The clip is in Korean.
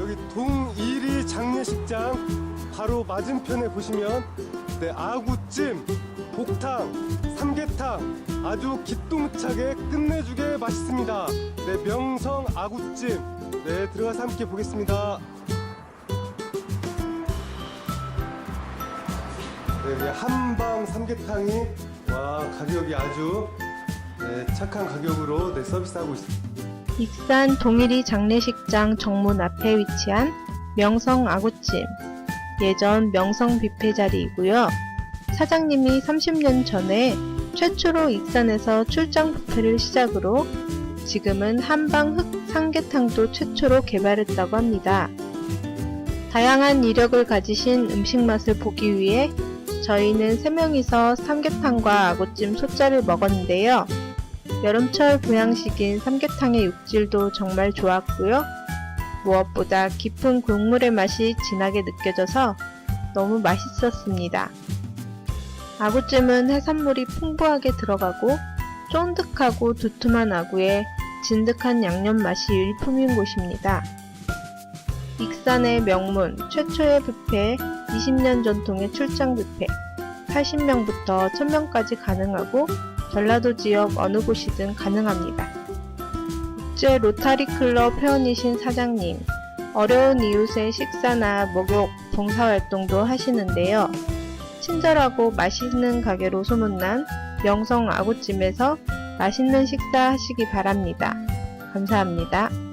여기 동일이 장례식장 바로 맞은편에 보시면 네, 아구찜, 복탕, 삼계탕 아주 기똥차게 끝내주게 맛있습니다. 네, 명성 아구찜 네, 들어가서 함께 보겠습니다. 네, 이게 한방 삼계탕이 와 가격이 아주 네, 착한 가격으로 네, 서비스하고 있습니다. 익산 동일이 장례식장 정문 앞에 위치한 명성 아구찜. 예전 명성 뷔페 자리이고요. 사장님이 30년 전에 최초로 익산에서 출장 뷔페를 시작으로 지금은 한방 흑 삼계탕도 최초로 개발했다고 합니다. 다양한 이력을 가지신 음식 맛을 보기 위해 저희는 3명이서 삼계탕과 아구찜 소짜를 먹었는데요. 여름철 보양식인 삼계탕의 육질도 정말 좋았고요. 무엇보다 깊은 국물의 맛이 진하게 느껴져서 너무 맛있었습니다. 아구찜은 해산물이 풍부하게 들어가고 쫀득하고 두툼한 아구에 진득한 양념 맛이 일품인 곳입니다. 익산의 명문 최초의 뷔페 20년 전통의 출장 뷔페 80명부터 1000명까지 가능하고 전라도 지역 어느 곳이든 가능합니다. 국제 로타리 클럽 회원이신 사장님, 어려운 이웃의 식사나 목욕, 봉사활동도 하시는데요. 친절하고 맛있는 가게로 소문난 명성 아구찜에서 맛있는 식사 하시기 바랍니다. 감사합니다.